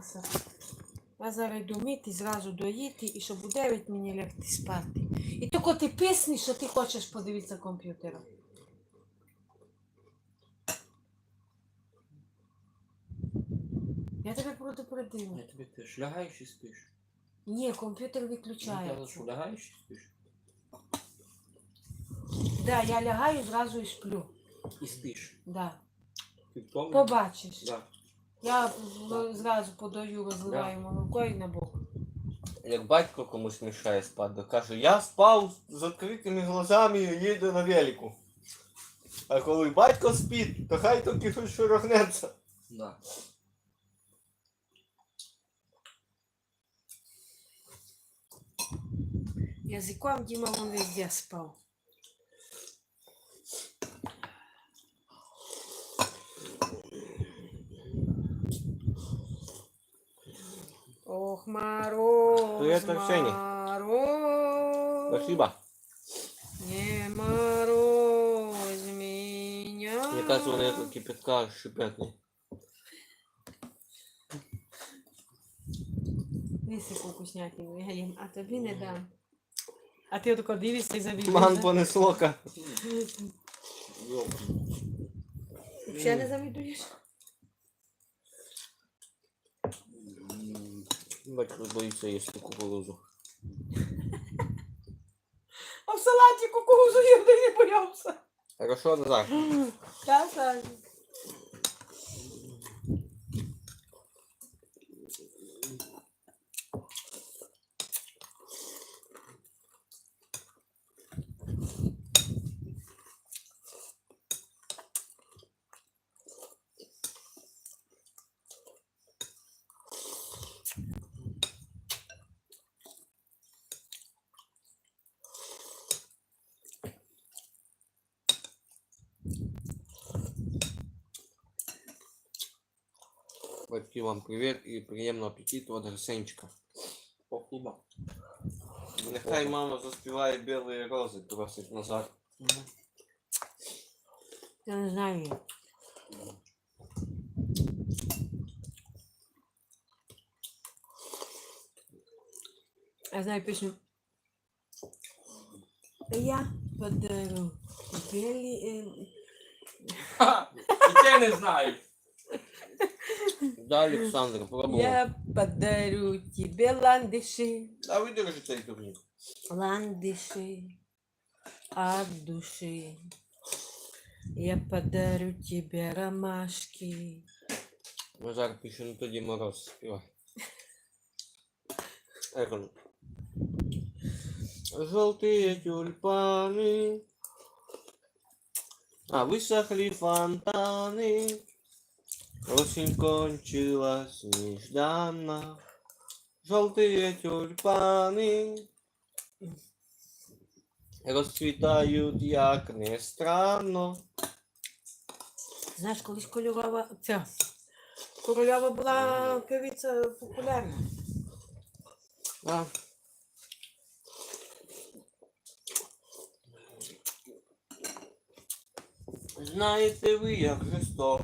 втомилася. Я зараз йду мити, зразу доїти, і щоб у 9 мені лягти спати. І тільки ти писни, що ти хочеш подивитися комп'ютера. Я тебе предупредила. Я тобі теж лягаєш і спиш. Ні, комп'ютер виключається. що лягаєш і спиш. Да, я лягаю, зразу і сплю. І спиш. Да. Ти? Побачиш. Да. Я зразу подаю, розливаю молоко і на бок. Як батько комусь мішає спати, каже, я спав з відкритими глазами і їду на велику. А коли батько спить, то хай тільки щось шорохнеться. Да. Язиком Діма вон везде спав. Ох, мороз, Привет, Арсений. мороз. Спасибо. Не морозь меня. Мне кажется, он этого кипятка шипятный. Висику вкуснятину, я їм, а тобі не дам. А ти отако дивишся і забігаєш. Ман понесло ка. Ще не завідуєш? Батько боїться їсти кукурузу. А в салаті кукурузу я не боявся. Хорошо, Назар. Красавчик. Батьки вам привіт і приємного апетиту від Арсенчика. Спасибо. Нехай мама заспіває білі рози, просить Назар. Я не знаю. Я знаю пісню. Я подарю білі... е, Ха! І це не знаю. Да, Олександр, пробував. Я подарю тебе ландыши, А ви держите цей турнір. ландыши от души. Я подарю тебе ромашки. Назар пише, ну тоді мороз співай. Ехо. Желтые тюльпаны, а высохли фонтаны. Осень кончилась нежданно. Желтые тюльпаны розцвітають, як не странно. Знаєш, колись кольорова ця корольова була певиця популярна. А. Знаете вы, як жесток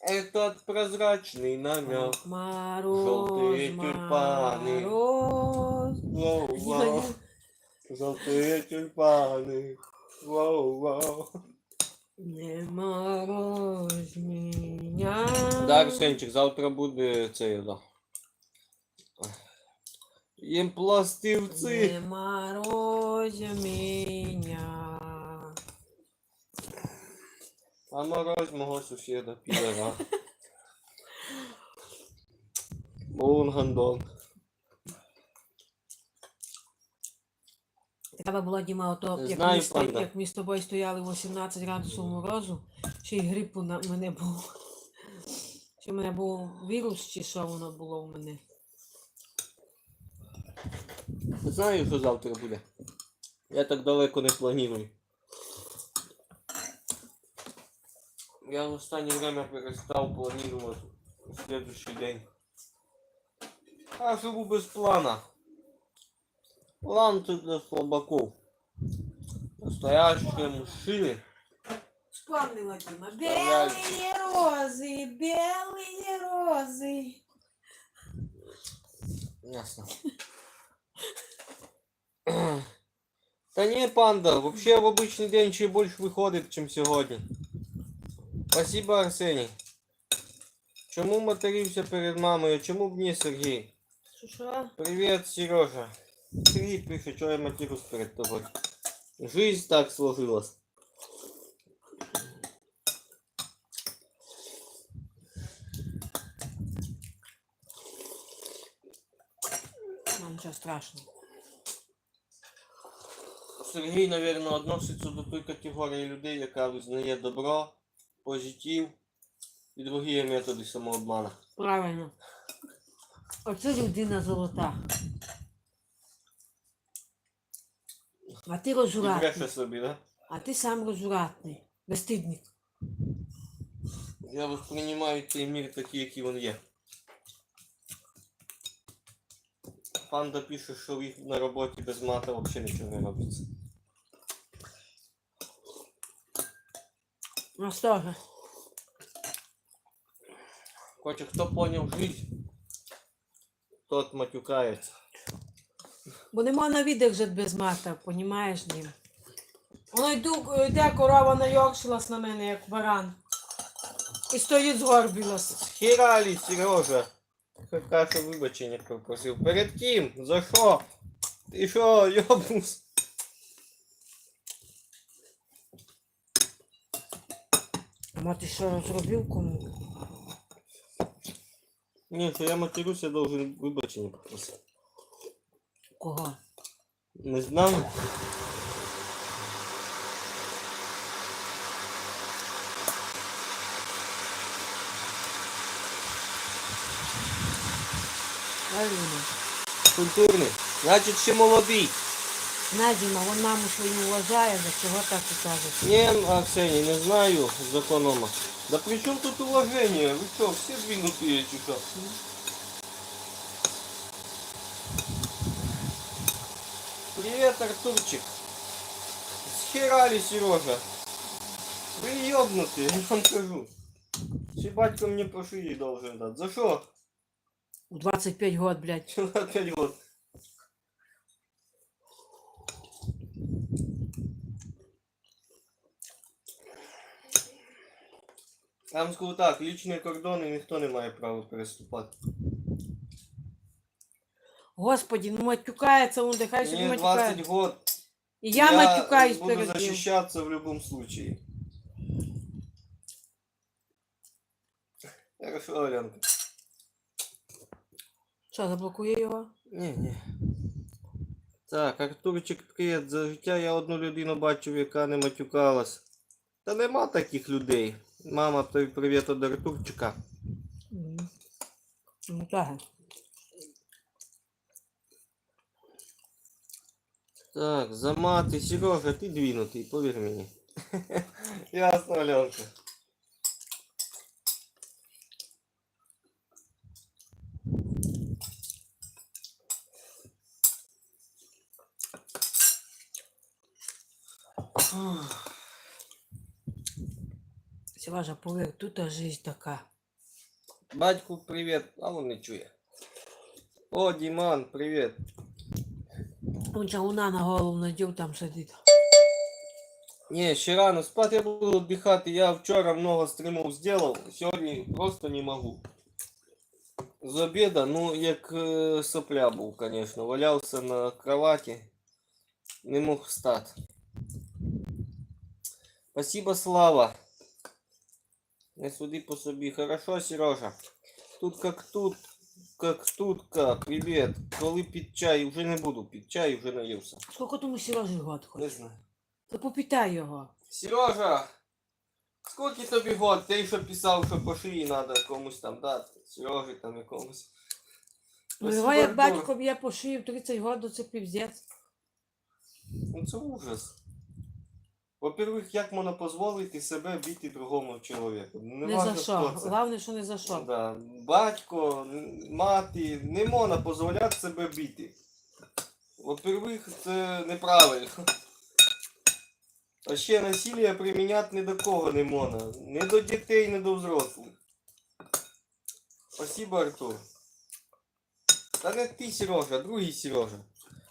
Этот прозрачный намек Ох, Мороз, Желтые тюльпаны. мороз. Воу, воу. Желтые тюльпаны Воу, воу Не морозь меня. Да, Арсенчик, завтра буде це, да. Їм пластивці. Не морозь меня. А мороз мого сусіда підера. Бо он гандон. Треба було, Діма, ото, як, знаю, ми, сто- панда. як ми з тобою стояли 18 градусів морозу, ще й грип у на- мене був. Чи в мене був вірус, чи що воно було в мене. Знаю, що завтра буде. Я так далеко не планую. Я в останнє время перестав планувати следующий день. А живу без плана. План це для слабаков. Настоящие мужчины Вспомнила, Діма. Вставляй. Белые розы, белые сльози. Ясно. Та ні, панда, вообще в обычный день ще більше виходить, ніж сьогодні. Спасибо, Арсеній. Чому матерився перед мамою? Чому б ні, Сергій? Що? Привет, Сережа. Сергій пише, що я матерюсь перед тобою. Жизнь так сложилась. Нам нічого страшного. Сергій, наверное, относиться до той категорії людей, яка визнає добро, позитив і інші методи самообмана. Правильно. Оце людина золота. А ти розуратний. собі, да? А ти сам розуратний. Безстидник. Я воспринимаю цей мир такий, який він є. Панда пише, що їх на роботі без мата взагалі нічого не робиться. У нас теж. Хоче, хто поняв жизнь, тот матюкається. Бо не можна видержати без мата, понімаєш ним. Воно йду, йде корова найоршилась на мене, як баран. І стоїть згорбилась. Схералі, Сережа. Каша вибачення попросив. Перед ким? За що? Ти що, йобнус? А ти що зробив кому? Ні, що я матерюсь, я должен вибачення попросити. Кого? Не знаю. Аліна. Культурний. Значить, ще молодий. Надіма, вон маму свою вважає, за чого так і каже. Ні, Арсеній, не знаю законома. Да при чому тут уважение? Ви що, всі двинутые чи що? Привет, Артурчик. Схерали, Сережа. Ви ёбнутые, я вам кажу. Ще батько мені по шиї должен дати. За що? У 25 год, блядь. Чого опять год? Я вам скажу так, лічні кордони ніхто не має права переступати. Господи, ну матюкається, он нехай собі Мені матюкає. 20 год. І я, матюкаюсь буду перед ним. защищаться в любом случае. Хорошо, Оленка. Що, заблокує його? Ні, ні. Так, Артурчик, привіт. За життя я одну людину бачив, яка не матюкалась. Та нема таких людей. Мама, тобі привіт від Артурчика. Ну так. Так, за мати, Сережа, ти двинутий, повір мені. Ясно, Аленка. Сіважа, повір, тут а жизнь така. Батьку, привіт, а він не чує. О, Діман, привіт. Он чауна на голову надів, там сидить. Ні, ще рано спати я буду віддихати. Я вчора много стримов зробив, сьогодні просто не можу. З обіда, ну, як е, сопля був, звісно. Валявся на кроваті, не мог встати. Спасибо, Слава. Не суди по собі. Хорошо, Сережа. Тут как тут, как тутка. Привіт. Коли під чай, вже не буду під чай, вже наївся. Скільки тому Сережі год Не знаю. Та попитай його. Сережа, скільки тобі год? Ти що писав, що по шиї треба комусь там дати. Сережі там якомусь. Ну його як батько шиї в 30 год, це півзець. Ну це ужас. Во-первых, як можна дозволити себе бити другому чоловіку? Не, Не за що. хто це. Головне, що не за що. Да. Батько, мати, не можна дозволяти себе бити. Во-первых, це неправильно. А ще насилля приміняти ні до кого не можна. Ні до дітей, ні до взрослих. Спасибо, Артур. Та не ти, Сережа, другий Сережа.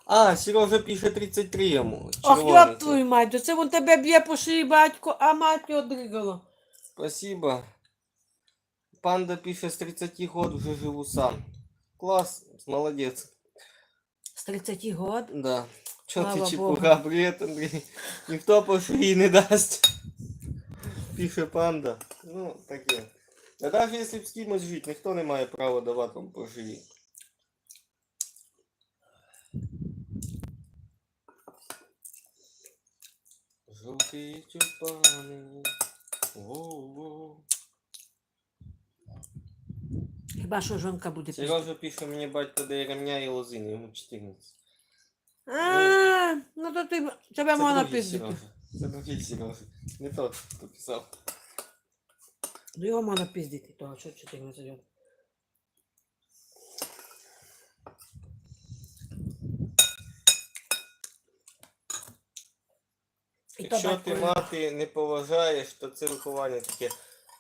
А, Сережа пише 33 йому. Ох, червоний цей. твою мать, то це він тебе б'є по шиї, батько, а мать його дригала. Спасибо. Панда пише з 30 год вже живу сам. Клас, молодець. З 30 год. Да. Чо ти Слава чепуха, привіт, Андрій. Ніхто по шиї не дасть. Пише панда. Ну, таке. А навіть якщо б з кимось жити, ніхто не має права давати вам по шиї. Жовті тюльпани. Хіба що жонка буде пізніше. Сережа пише мені батько дає ремня і лозини, йому 14. А, ну то ти тебе можна другий. Сережа. Це другий Сережа. Не тот, хто писав. Ну його можна пиздити, того що 14 років. Якщо ти мати не поважаєш, то це виховання таке.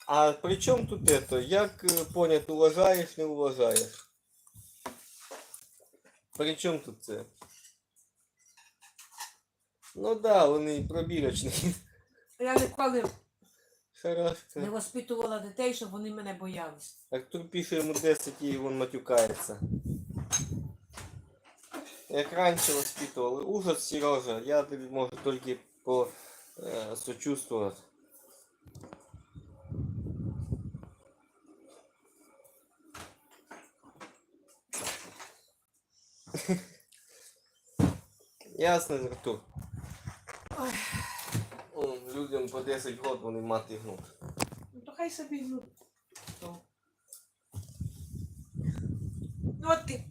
А при чому тут это? Як е, понять, уважаєш, не уважаєш? При чому тут це? Ну да, вони пробірочні. Я ніколи не воспитувала дітей, щоб вони мене боялись. Артур пише йому 10 і він матюкається. Як раніше воспитували. Ужас, Сережа, я тобі можу тільки по е. Ясно, Артур. Людям по 10 років вони мати гнуть. Ну то хай собі ну. то. Ну от ти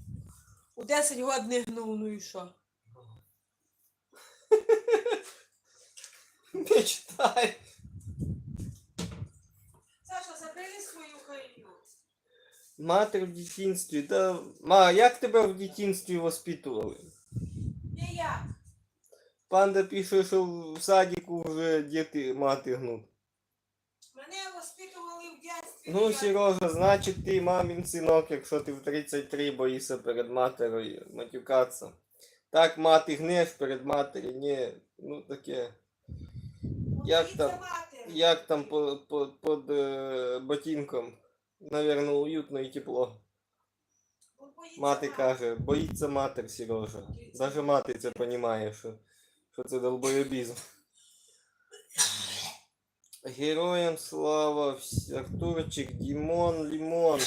у 10 років не гнув, ну і що? Не читай. Саша, забери свою хаю. Мати в дитинстві, да. Ма, як тебе в дитинстві воспитували? Не я. Панда пише, що в садіку вже діти мати гнуть. Мене воспитували в дитинстві. Ну, Сережа, значить ти мамін синок, якщо ти в 33 боїшся перед матерою матюкатися. Так мати гнеш перед матері, ні, ну таке. Як там? Як там по, по, під е, ботинком? Наверно, уютно і тепло. Мати каже, боїться матер, Сережа. Даже мати це розуміє, що, що це долбоєбізм. Героям слава, Артурчик, Дімон, Лімон.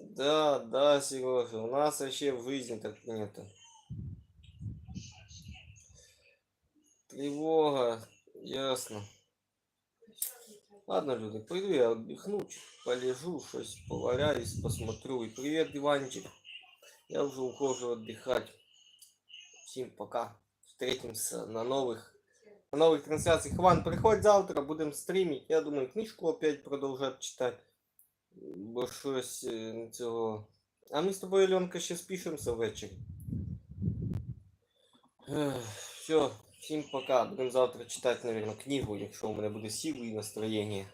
Да, да, Сережа, у нас вообще в жизни так нету. Тревога, ясно. Ладно, люди, пойду я отдохну, чуть полежу, щось поваляюсь, посмотрю. И привет, диванчик. Я уже ухожу отдыхать. Всем пока. Встретимся на новых, на новых трансляциях. Иван, приходь завтра, будем стримить. Я думаю, книжку опять продовжать читать. Бо щось е, цього. А ми з тобою, Альонка, ще спишемося ввечері. Все, всім пока. Будемо завтра читати, наверное, книгу, якщо у мене буде сили і настроєння.